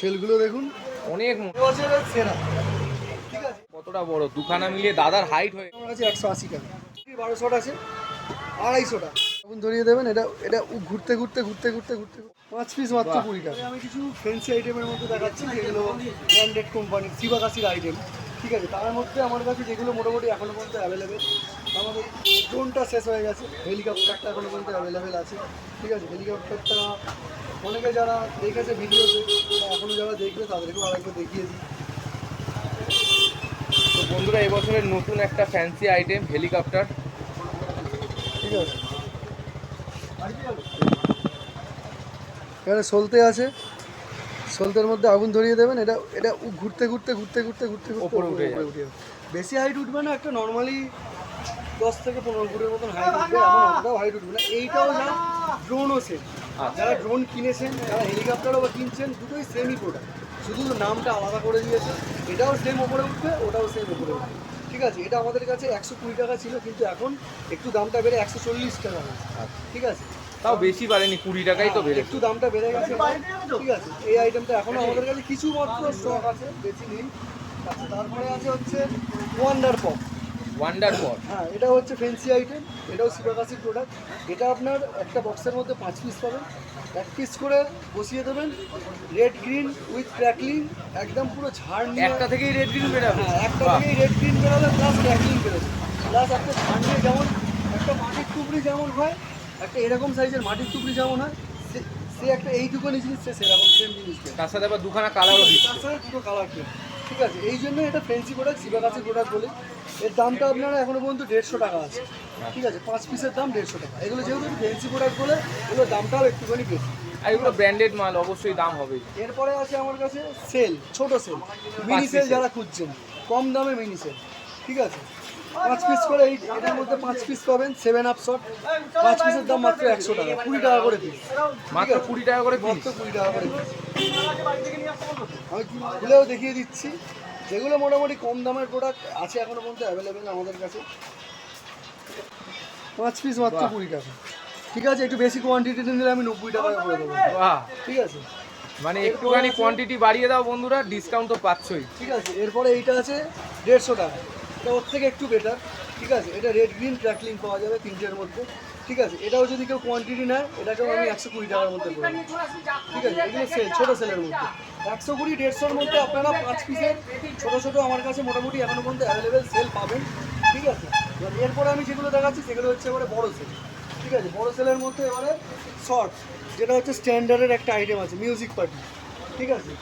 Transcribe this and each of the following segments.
সেলগুলো দেখুন। অনেক। সেরা। ঠিক আছে। কতটা বড়? দুখানা মিলিয়ে দাদার হাইট হয়ে আমার কাছে একশো আশি টাকা। বারোশোট আছে আড়াইশো টাকা এখন ধরিয়ে দেবেন এটা এটা ঘুরতে ঘুরতে ঘুরতে ঘুরতে ঘুরতে। পাঁচ পিস মাত্র। কুড়ি টাকা। আমি কিছু ফ্যান্সি আইটেমের মধ্যে দেখাচ্ছি যেগুলো ব্র্যান্ডেড কোম্পানির শিবাকাশির আইটেম ঠিক আছে তার মধ্যে আমার কাছে যেগুলো মোটামুটি এখনও পর্যন্ত অ্যাভেলেবেল আমাদের ড্রোনটা শেষ হয়ে গেছে। হেলিকপ্টারটা এখনও পর্যন্ত অ্যাভেলেবেল আছে। ঠিক আছে হেলিকপ্টারটা অনেকে যারা দেখেছে ভিডিওতে এখনও যারা দেখবে তাদেরকেও আরেকবার দেখিয়ে দিই তো বন্ধুরা এবছরের নতুন একটা ফ্যান্সি আইটেম হেলিকপ্টার ঠিক আছে এখানে সলতে আছে সলতের মধ্যে আগুন ধরিয়ে দেবেন এটা এটা ঘুরতে ঘুরতে ঘুরতে ঘুরতে ঘুরতে ওপরে উঠে। যাবে। বেশি হাইট উঠবে না একটা নর্মালি দশ থেকে পনেরো ফুটের মতন হাইট উঠবে এমন হাইট উঠবে না এইটাও যা ড্রোনও আচ্ছা। যারা ড্রোন কিনেছেন যারা হেলিকপ্টারও বা কিনছেন দুটোই সেমই প্রোডাক্ট শুধু নামটা আলাদা করে দিয়েছে। এটাও সেম ওপরে উঠবে ওটাও সেম ওপরে উঠবে। ঠিক আছে এটা আমাদের কাছে একশো কুড়ি টাকা ছিল কিন্তু এখন একটু দামটা বেড়ে একশো চল্লিশ টাকা হয়েছে। ঠিক আছে? তাও বেশি বাড়েনি কুড়ি টাকাই তো বেড়ে একটু দামটা বেড়ে গেছে। ঠিক আছে এই আইটেমটা এখনও আমাদের কাছে কিছু মাত্র স্টক আছে বেশি নেই। আচ্ছা তারপরে আছে হচ্ছে ওয়ান্ডার পপ ওয়ান্ডার পর হ্যাঁ এটা হচ্ছে ফেন্সি আইটেম এটাও শিবাকাশির প্রোডাক্ট এটা আপনার একটা বক্সের মধ্যে পাঁচ পিস পাবেন। এক পিস করে বসিয়ে দেবেন। রেড গ্রিন উইথ ক্র্যাকলিং একদম পুরো ঝাড় নিয়ে একটা থেকেই রেড গ্রিন বেরাবে। হ্যাঁ একটা থেকেই রেড গ্রিন বেরোবে প্লাস ক্র্যাকলিং বেরোবে। প্লাস একটা ঝাড় নিয়ে যেমন একটা মাটির টুকরি যেমন হয় একটা এরকম সাইজের মাটির টুকরি যেমন হয় সে- একটা এইটুকুনি জিনিস সে সেরকম সেম জিনিস। তার সাথে আবার দুখানা কালারও দিচ্ছে। তার সাথে দুটো কালার ঠিক আছে এই জন্য এটা ফেন্সি প্রোডাক্ট শিবাকাশি প্রোডাক্ট বলে। এর দামটা আপনারা এখনও পর্যন্ত দেড়শো টাকা আছে। ঠিক আছে পাঁচ পিসের দাম দেড়শো টাকা। এগুলো যেহেতু ফেন্সি প্রোডাক্ট বলে এগুলোর দামটাও একটুখানি বেশি। আর এগুলো ব্র্যান্ডেড মাল অবশ্যই দাম হবে। এরপরে আছে আমার কাছে সেল ছোট সেল। মিনি সেল যারা খুঁজছেন কম দামে মিনি সেল ঠিক আছে? পাঁচ পিস করে এই এটার মধ্যে পাঁচ পিস পাবেন সেভেন আপ শট পাঁচ পিসের দাম মাত্র একশো টাকা কুড়ি টাকা করে পিস মাত্র কুড়ি টাকা করে পিস মাত্র কুড়ি টাকা করে piece। আমি খুলেও দেখিয়ে দিচ্ছি। যেগুলো মোটামুটি কম দামের প্রোডাক্ট আছে এখনও পর্যন্ত অ্যাভেলেবেল আমাদের কাছে। পাঁচ পিস মাত্র কুড়ি টাকা। ঠিক আছে একটু বেশি কোয়ান্টিটি নিলে আমি নব্বই টাকা করে দেবো। বাহ। ঠিক আছে। মানে একটুখানি কোয়ান্টিটি বাড়িয়ে দাও বন্ধুরা ডিসকাউন্ট তো পাচ্ছই। ঠিক আছে এরপরে এইটা আছে দেড়শো টাকা। এটা ওর থেকে একটু বেটার ঠিক আছে এটা রেড গ্রিন ট্র্যাকলিং পাওয়া যাবে তিনটের মধ্যে। ঠিক আছে, এটাও যদি কেউ কোয়ান্টিটি নেয়, এটাকেও আমি একশো কুড়ি টাকার মধ্যে করে দেবো। ঠিক আছে, এগুলো সেল ছোটো সেলের মধ্যে। একশো কুড়ি, দেড়শোর মধ্যে আপনারা পাঁচ পিসের, ছোটো ছোটো আমার কাছে মোটামুটি এখনও পর্যন্ত অ্যাভেলেবেল সেল পাবেন। ঠিক আছে, এবার এরপরে আমি যেগুলো দেখাচ্ছি, সেগুলো হচ্ছে এবারে বড়ো সেল ঠিক আছে, বড়ো সেলের মধ্যে এবারে শর্ট যেটা হচ্ছে স্ট্যান্ডার্ডের একটা আইটেম আছে মিউজিক পার্টি ঠিক আছে,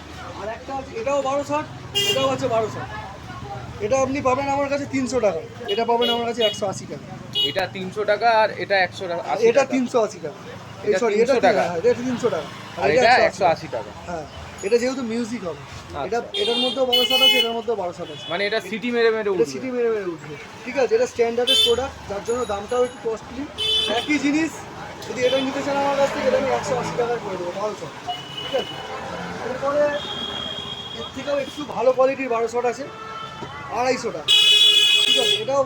আর একটা আছে, এটাও বারো শট এটাও আছে বারো শট এটা আপনি পাবেন আমার কাছে তিনশো টাকা, এটা পাবেন আমার কাছে একশো আশি টাকা। এটা তিনশো টাকা আর এটা একশো টাকা এটা। তিনশো আশি টাকা। এটা সরি এটা টাকা। এটা তিনশো টাকা। আর এটা 180 একশো আশি টাকা। হ্যাঁ এটা যেহেতু মিউজিক হবে। এটা আচ্ছা। এটার মধ্যেও বারো শট আছে এটার মধ্যেও বারো শট আছে। মানে এটা সিটি মেরে মেরে এটা উঠবে। সিটি মেরে মেরে উঠবে। ঠিক আছে এটা স্ট্যান্ডার্ডের প্রোডাক্ট যার জন্য দামটাও একটু কস্টলি একই জিনিস যদি এটা নিতে চান আমার কাছ থেকে এটা আমি একশো আশি টাকায় করে দেবো বারোশো ঠিক আছে? এরপরে এর থেকেও একটু ভালো কোয়ালিটির বারো শট আছে আড়াইশো টাকা। আছে এটাও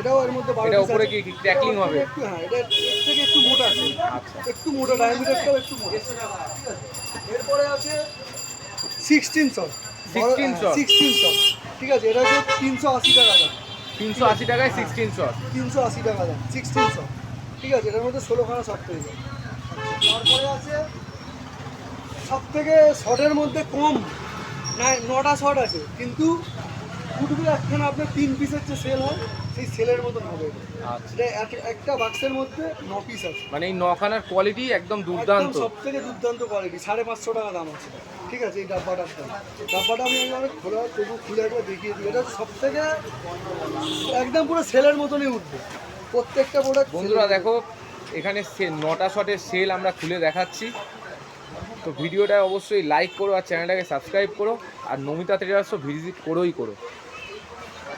এটাও এর মধ্যে বারো এটা উপরে কি কি হবে? একটু হ্যাঁ এটা এর থেকে একটু মোটা আছে। আচ্ছা। একটু মোটা ডায়ামিটারটাও একটু মোটা। আছে এরপরে আছে sixteen shot 16 shot? Sixteen shot ঠিক আছে এটা হচ্ছে তিনশো আশি টাকা দাম। তিনশো আশি টাকায় সিক্সটিন শট তিনশো আশি টাকা দাম সিক্সটিন শট ঠিক আছে এটার মধ্যে ষোলোখানা শট পেয়ে যাবে। তারপরে আছে সব থেকে শটের মধ্যে কম নটা শট আছে কিন্তু ফুটবল একখানা আপনার তিন পিসের যে সেল হয় সেই সেলের মতন হবে। এটা। আচ্ছা এক- একটা বাক্সের মধ্যে ন পিস আছে। মানে এই নখানার কোয়ালিটি একদম দুর্দান্ত। সব থেকে দুর্দান্ত কোয়ালিটি সাড়ে পাঁচশো টাকা দাম আছে। ঠিক আছে এই ডাব্বাটার দাম। ডাব্বাটা আমি একবার খোলা তবু খুলে একবার দেখিয়ে দিই। এটা সব থেকে একদম পুরো সেলের মতনই উঠবে। প্রত্যেকটা প্রোডাক্ট বন্ধুরা দেখো এখানে নটা শটের সেল আমরা খুলে দেখাচ্ছি। তো ভিডিওটা অবশ্যই লাইক করো আর চ্যানেলটাকে সাবস্ক্রাইব করো। আর নমিতা ট্রেডার্সও ভিজিট করোই করো।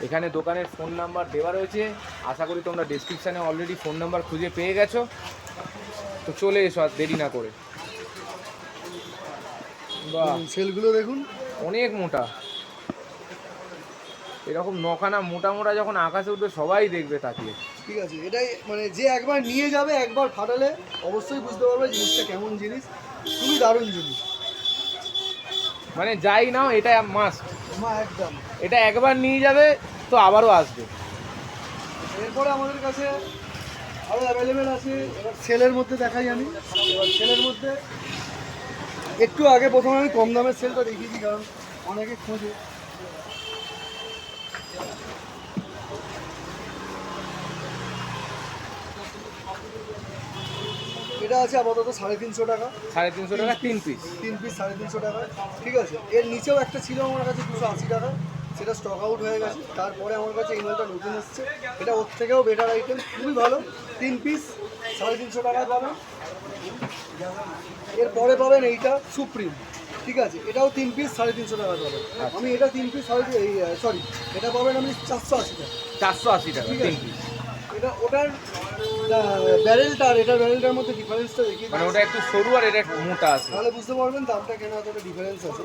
এখানে দোকানের ফোন নাম্বার দেওয়া রয়েছে। আশা করি তোমরা ডেসক্রিপশানে অলরেডি ফোন নাম্বার খুঁজে পেয়ে গেছো। তো চলে এসো আর দেরি না করে। বাহ। সেলগুলো দেখুন। অনেক মোটা। এরকম নখানা মোটা মোটা যখন আকাশে উঠবে সবাই দেখবে তাকিয়ে। ঠিক আছে এটাই মানে যে একবার নিয়ে যাবে একবার ফাটালে অবশ্যই বুঝতে পারবে জিনিসটা কেমন জিনিস। খুবই দারুণ জিনিস। মানে যাই নাও এটা মাস্ট একদম। এটা একবার নিয়ে যাবে তো আবারও আসবে। এরপরে আমাদের কাছে আরও অ্যাভেলেবেল আছে এবার সেলের মধ্যে দেখাই আমি। এবার সেলের মধ্যে একটু আগে প্রথমে আমি কম দামের সেলটা দেখিয়েছি কারণ অনেকে খোঁজে। এটা আছে আপাতত সাড়ে তিনশো টাকা। সাড়ে তিনশো টাকা তিন পিস তিন পিস সাড়ে তিনশো টাকা। ঠিক আছে এর নিচেও একটা ছিল আমার কাছে দুশো আশি টাকা। সেটা স্টক আউট হয়ে গেছে। তারপরে আমার কাছে এই মালটা নতুন এসছে। এটা ওর থেকেও বেটার আইটেম খুবই ভালো। তিন পিস সাড়ে তিনশো টাকায় পাবেন এরপরে পাবেন এইটা সুপ্রিম ঠিক আছে এটাও তিন পিস সাড়ে তিনশো টাকা পাবেন আমি এটা তিন পিস সাড়ে এই সরি এটা পাবেন আমি চারশো আশি টাকা। চারশো আশি টাকা ঠিক আছে। এটা ওটার ব্যারেলটা আর এটার ব্যারেলটার মধ্যে ডিফারেন্সটা দেখিয়ে মানে ওটা একটু সরু আর এটা একটু মোটা আছে। তাহলে বুঝতে পারবেন দামটা কেন এতটা ডিফারেন্স আছে।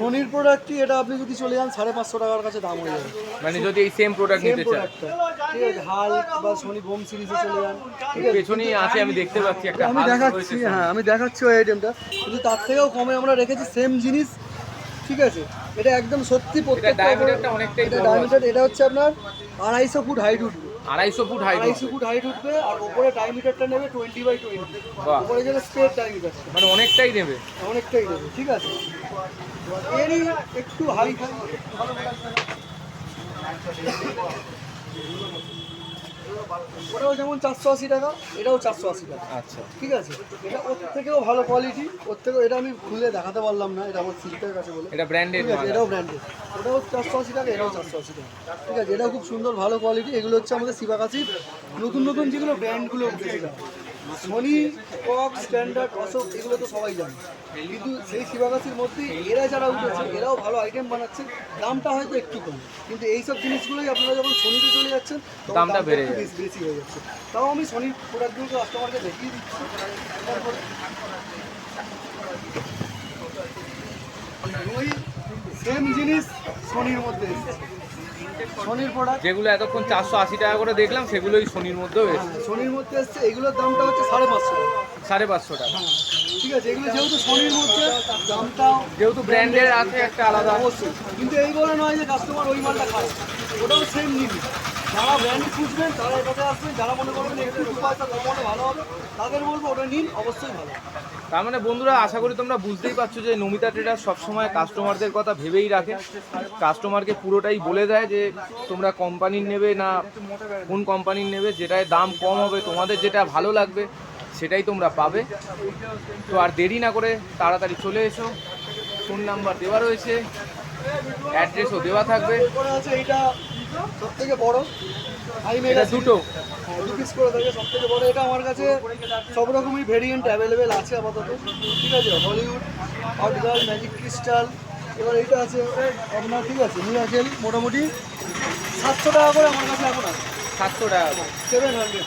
সোনির প্রোডাক্টটি এটা আপনি যদি চলে যান সাড়ে পাঁচশো টাকার কাছে দাম হয়ে যাবে। মানে যদি এই সেম প্রোডাক্ট নিতে চান। ঠিক আছে হাল বা সোনি বোম সিরিজে চলে যান। ঠিক আছে পেছনেই আছে আমি দেখতে পাচ্ছি একটা আমি দেখাচ্ছি হ্যাঁ আমি দেখাচ্ছি ওই আইটেমটা কিন্তু তার থেকেও কমে আমরা রেখেছি সেম জিনিস। ঠিক আছে এটা একদম সত্যি প্রত্যেকটা অনেকটাই এটা বড় আছে। এটা হচ্ছে আপনার আড়াইশো ফুট হাইট উঠবে। আড়াইশো ফুট হাইট আড়াইশো ফুট হাইট উঠবে আর ওপরে ডায়ামিটারটা নেবে টোয়েন্টি বাই টোয়েন্টি। ওপরে যেটা স্ট্রেট ডায়ামিটারটা মানে অনেকটাই নেবে। অনেকটাই নেবে ঠিক আছে। এরই একটু হাই ভালো ওটাও যেমন চারশো আশি টাকা এটাও চারশো আশি টাকা। আচ্ছা। ঠিক আছে? এটা ওর থেকেও ভালো কোয়ালিটি ওর থেকেও এটা আমি খুলে দেখাতে পারলাম না এটা আমার সিল্কের কাছে বলে। এটা ব্র্যান্ডেড এটাও ব্র্যান্ডেড ওটাও চারশো আশি টাকা এটাও চারশো আশি টাকা। ঠিক আছে এটাও খুব সুন্দর ভালো কোয়ালিটি এগুলো হচ্ছে আমাদের শিবাকাশির নতুন নতুন যেগুলো ব্র্যান্ডগুলো উঠেছিল সোনি কক স্ট্যান্ডার্ড অশোক এগুলো তো সবাই জানে। কিন্তু সেই শিবাকাশির মধ্যে এরা যারা উঠেছে এরাও ভালো আইটেম বানাচ্ছে দামটা হয়তো একটু কম। কিন্তু এইসব জিনিসগুলোই আপনারা যখন সোনিতে চলে যাচ্ছেন দামটা বেড়ে বেশি বেশি হয়ে যাচ্ছে। তাও আমি সোনির প্রোডাক্টগুলোকে কাস্টমারকে দেখিয়ে দিচ্ছি। সেম জিনিস সোনির মধ্যে এসেছে। সোনির প্রোডাক্ট যেগুলো এতক্ষণ চারশো আশি টাকা করে দেখলাম সেগুলোই সোনির মধ্যেও এসছে। সোনির মধ্যে এসছে এগুলোর দামটা হচ্ছে সাড়ে পাঁচশো টাকা। সাড়ে পাঁচশো টাকা। হ্যাঁ ঠিক আছে এগুলো যেহেতু সোনির মধ্যে দামটা যেহেতু ব্র্যান্ডের আছে একটা আলাদা। অবশ্যই কিন্তু এই বলে নয় যে কাস্টমার ওই মালটা খায়। ওটাও সেম জিনিস যারা ব্র্যান্ড খুঁজবেন তারা এটাতে আসবেন যারা মনে করবেন একটু পয়সা কমানো ভালো হবে তাদের বলব ওটা নিন অবশ্যই ভালো তার মানে বন্ধুরা, আশা করি তোমরা বুঝতেই পারছ যে নমিতা ট্রেডার সবসময় কাস্টমারদের কথা ভেবেই রাখে। কাস্টমারকে পুরোটাই বলে দেয় যে তোমরা কোম্পানির নেবে না, কোন কোম্পানির নেবে, যেটায় দাম কম হবে, তোমাদের যেটা ভালো লাগবে, সেটাই তোমরা পাবে। তো আর দেরি না করে তাড়াতাড়ি চলে এসো। ফোন নাম্বার দেওয়া রয়েছে অ্যাড্রেসও দেওয়া থাকবে। সব থেকে বড় হাই মেগা দুটো। হ্যাঁ দু পিস করে থাকে সব থেকে বড়। এটা আমার কাছে সব রকমই ভেরিয়েন্ট অ্যাভেলেবেল আছে আপাতত। ঠিক আছে হলিউড হটগার্ল ম্যাজিক ক্রিস্টাল এবার এইটা আছে আপনার ঠিক আছে মিরাকেল মোটামুটি সাতশো টাকা করে আমার কাছে এখন আছে। সাতশো টাকা করে। সেভেন হান্ড্রেড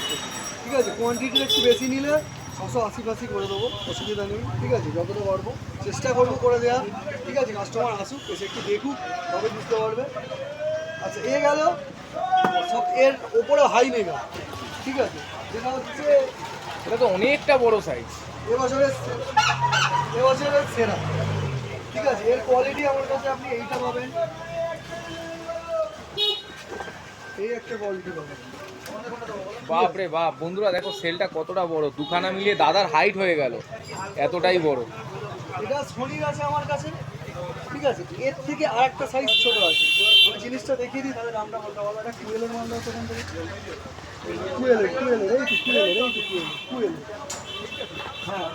ঠিক আছে কোয়ান্টিটি একটু বেশি নিলে ছশো আশি ফাশি করে দেবো অসুবিধা নেই। ঠিক আছে যতটা পারব চেষ্টা করব করে দেওয়ার। ঠিক আছে কাস্টমার আসুক এসে একটু দেখুক তবে বুঝতে পারবে। আচ্ছা এ গেল। সব এর ওপরে হাই মেগা ঠিক আছে? যেটা হচ্ছে এটা তো অনেকটা বড় সাইজ এবছরের এবছরের সেরা। ঠিক আছে? এর কোয়ালিটি আমার কাছে আপনি এইটা পাবেন। এই একটা কোয়ালিটি পাবেন। বাপ রে বাপ বন্ধুরা দেখো সেলটা কতটা বড়। দুখানা মিলিয়ে দাদার হাইট হয়ে গেল। এতটাই বড়। এটা শনির আছে আমার কাছে। ঠিক আছে? এর থেকে আর একটা সাইজ ছোট আছে। আমি জিনিসটা দেখিয়ে দিই, তাহলে নামটা বলতে পারব একটা কুয়েলের মাল দাও তখন থেকে কুয়েলের কুয়েলের কুয়েলের হ্যাঁ